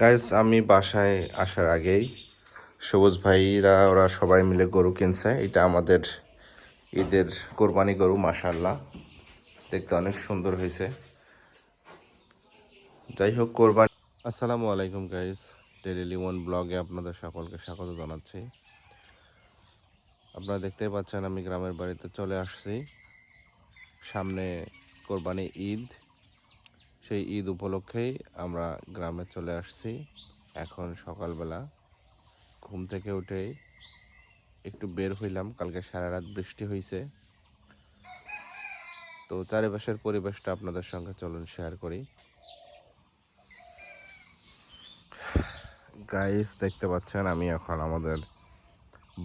Guys আমি বাসায় আসার আগেই সবুজ ভাইরা, ওরা সবাই মিলে গরু কিনছে। এটা আমাদের ঈদের কোরবানি গরু মাশাল্লাহ দেখতে অনেক সুন্দর হয়েছে। যাই হোক, কোরবানি আসসালামু আলাইকুম গাইজ ডেলি লিমন ব্লগে আপনাদের সকলকে স্বাগত জানাচ্ছি। আপনারা দেখতেই পাচ্ছেন, আমি গ্রামের বাড়িতে চলে আসছি। সামনে কোরবানি ঈদ। সেই ঈদ উপলক্ষেই আমরা গ্রামে চলে আসছি। এখন সকালবেলা ঘুম থেকে উঠেই একটু বের হইলাম। কালকে সারা রাত বৃষ্টি হয়েছে তো চারিপাশের পরিবেশটা আপনাদের সঙ্গে চলুন শেয়ার করি। গাইস দেখতে পাচ্ছেন, আমি এখন আমাদের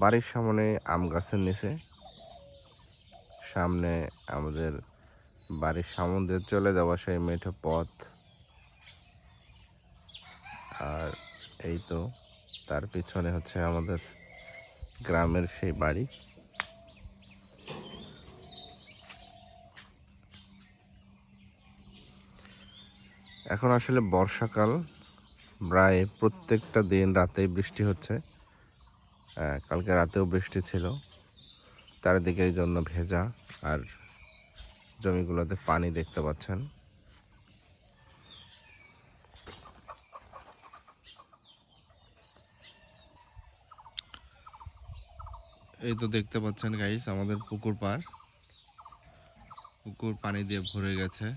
বাড়ির সামনে আম গাছের নিচে। সামনে আমাদের বাড়ির সামনে চলে যাওয়া সেই মেঠো পথ। আর এই তো তার পিছনে হচ্ছে আমাদের গ্রামের সেই বাড়ি। এখন আসলে বর্ষাকাল, প্রায় প্রত্যেকটা দিন রাতেই বৃষ্টি হচ্ছে। কালকে রাতেও বৃষ্টি ছিল। চারিদিকে এই জন্য ভেজা। আর জমিগুলোতে পানি দেখতে পাচ্ছেন। এই তো দেখতে পাচ্ছেন গাইস আমাদের পুকুর পাড়। পুকুর পানি দিয়ে ভরে গেছে।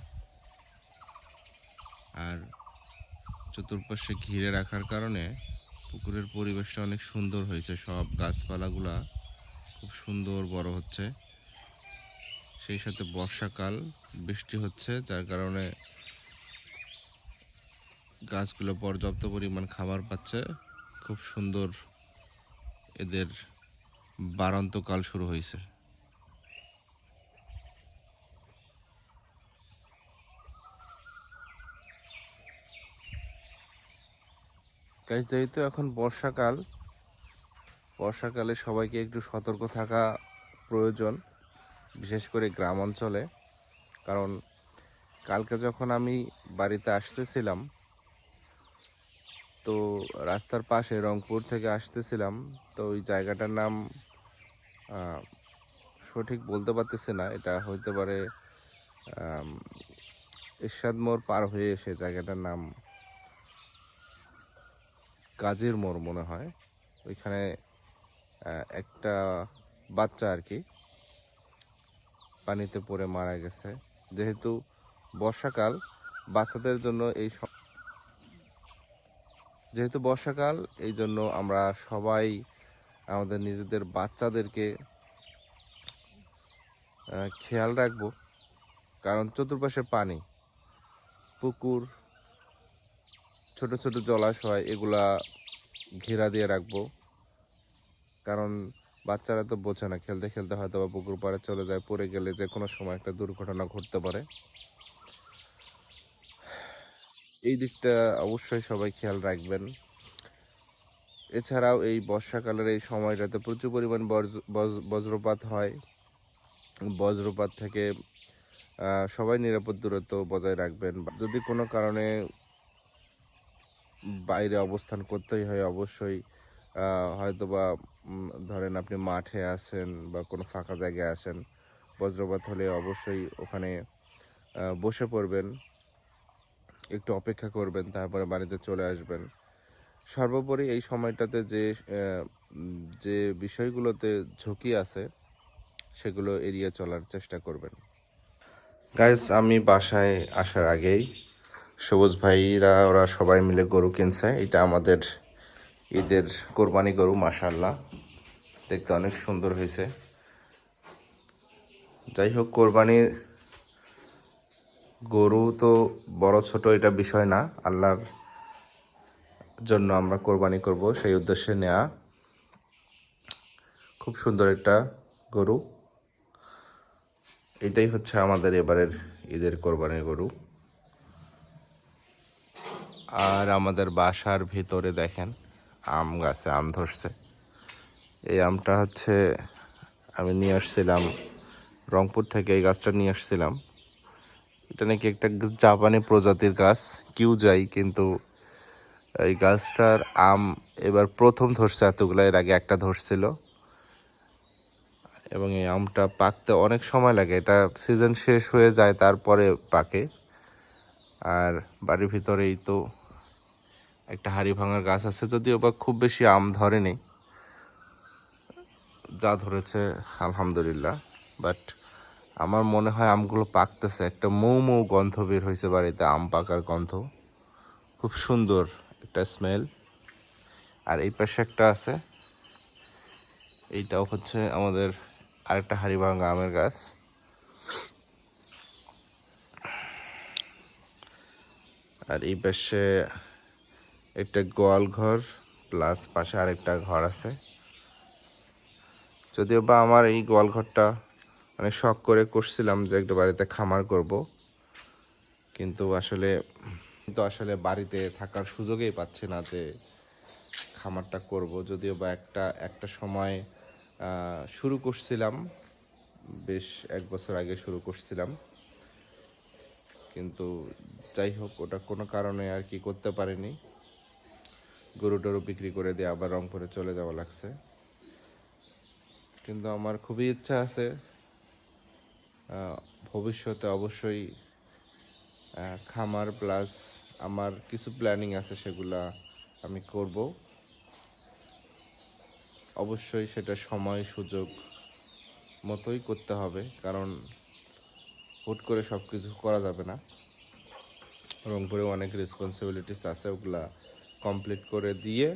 আর চতুর্পাশে ঘিরে রাখার কারণে পুকুরের পরিবেশটা অনেক সুন্দর হয়েছে। সব গাছপালাগুলা খুব সুন্দর বড় হচ্ছে। সেই সাথে বর্ষাকাল, বৃষ্টি হচ্ছে, যার কারণে গাছগুলো পর্যাপ্ত পরিমাণ খাবার পাচ্ছে। খুব সুন্দর এদের বারান্তকাল শুরু হয়েছে। গাছ যেহেতু এখন বর্ষাকাল, বর্ষাকালে সবাইকে একটু সতর্ক থাকা প্রয়োজন। বিশেষ করে গ্রাম অঞ্চলে, কারণ কালকে যখন আমি বাড়িতে আসতেছিলাম, তো রাস্তার পাশে রংপুর থেকে আসতেছিলাম, তো ওই জায়গাটার নাম সঠিক বলতে পারতেছি না। এটা হইতে পারে এরশাদ মোড় পার হয়ে এসে জায়গাটার নাম কাজের মোড় মনে হয়। ওইখানে একটা বাচ্চা আর কি পানিতে পড়ে মারা গেছে। যেহেতু বর্ষাকাল, বাচ্চাদের জন্য এই যেহেতু বর্ষাকাল, এই জন্য আমরা সবাই আমাদের নিজেদের বাচ্চাদেরকে খেয়াল রাখব। কারণ চতুর্পাশে পানি, পুকুর, ছোট ছোট জলাশয়, এগুলা ঘেরা দিয়ে রাখব। কারণ বাচ্চারা তো বোঝে না, খেলতে খেলতে হয়তো বা পুকুর পাড়ে চলে যায়, পড়ে গেলে যে কোনো সময় একটা দুর্ঘটনা ঘটতে পারে। এই দিকটা অবশ্যই সবাই খেয়াল রাখবেন। এছাড়াও এই বর্ষাকালের এই সময়টাতে প্রচুর পরিমাণ বজ্র- বজ্রপাত হয়। বজ্রপাত থেকে সবাই নিরাপদ দূরত্ব বজায় রাখবেন। যদি কোনো কারণে বাইরে অবস্থান করতেই হয়, অবশ্যই আহ, হয়তোবা উম, ধরেন আপনি মাঠে আছেন বা কোনো ফাঁকা জায়গায় আছেন বজ্রপাত হলে অবশ্যই ওখানে বসে পড়বেন একটু অপেক্ষা করবেন তারপরে বাড়িতে চলে আসবেন। সর্বোপরি এই সময়টাতে যে যে বিষয়গুলোতে ঝুঁকি আছে সেগুলো এড়িয়ে চলার চেষ্টা করবেন। গাইস আমি বাসায় আসার আগেই সবুজ ভাইরা ওরা সবাই মিলে গরু কিনছে। এটা আমাদের ঈদের কোরবানি গরু মাশাল্লাহ দেখতে অনেক সুন্দর হয়েছে। যাই হোক কোরবানির গরু তো বড় ছোট এটা বিষয় না। আল্লাহর জন্য আমরা কোরবানি করব, সেই উদ্দেশ্যে নেওয়া খুব সুন্দর একটা গরু। এটাই হচ্ছে আমাদের এবারের ঈদের কোরবানির গরু। আর আমাদের বাসার ভিতরে দেখেন আম গাছে আম ধরছে। এই আমটা হচ্ছে, আমি নিয়ে আসছিলাম রংপুর থেকে এই গাছটা নিয়ে আসছিলাম। এটা নাকি একটা জাপানি প্রজাতির গাছ কিউ যাই কিন্তু এই গাছটার আম এবার প্রথম ধরছে, এতগুলো এর আগে একটা ধরছিল। এবং এই আমটা পাকতে অনেক সময় লাগে, এটা সিজন শেষ হয়ে যায় তারপরে পাকে। আর বাড়ির ভিতরেই তো একটা হাড়ি ভাঙার গাছ আছে যদিও বা খুব বেশি আম ধরেনি। যা ধরেছে, আলহামদুলিল্লাহ। বাট আমার মনে হয় আমগুলো পাকতেছে। একটা মৌ মৌ গন্ধ বের হয়েছে বাড়িতে, আম পাকার গন্ধ। খুব সুন্দর একটা স্মেল আর এই পাশে একটা আছে। এইটাও হচ্ছে আমাদের আরেকটা হাড়িভাঙ্গা আমের গাছ। আর এই পাশে একটা গোয়াল ঘর প্লাস পাশে আরেকটা ঘর আছে। যদিও বা আমার এই গোয়াল ঘরটা মানে শখ করে করছিলাম যে একটা বাড়িতে খামার করব, কিন্তু আসলে কিন্তু আসলে বাড়িতে থাকার সুযোগেই পাচ্ছি না যে খামারটা করব। যদিও বা একটা একটা সময় শুরু করছিলাম, বেশ এক বছর আগে শুরু করছিলাম। কিন্তু যাই হোক, ওটা কোনো কারণে আর কি করতে পারিনি। গরু টরু বিক্রি করে দিয়ে আবার রংপুরে চলে যাওয়া লাগছে। কিন্তু আমার খুবই ইচ্ছা আছে ভবিষ্যতে অবশ্যই খামার প্লাস আমার কিছু প্ল্যানিং আছে সেগুলা আমি করব। অবশ্যই সেটা সময় সুযোগ মতোই করতে হবে, কারণ হুট করে সব কিছু করা যাবে না। রংপুরে অনেক রেসপন্সিবিলিটিস আছে, ওগুলা কমপ্লিট করে দিয়ে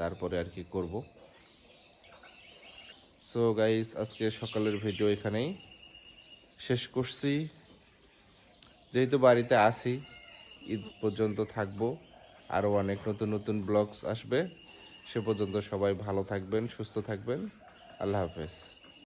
তারপরে আর কি করব। সো গাইস আজকে সকালের ভিডিও এখানেই শেষ করছি। যেহেতু বাড়িতে আসি ঈদ পর্যন্ত থাকব আরও অনেক নতুন নতুন ব্লগস আসবে। সে পর্যন্ত সবাই ভালো থাকবেন, সুস্থ থাকবেন। আল্লাহ হাফেজ।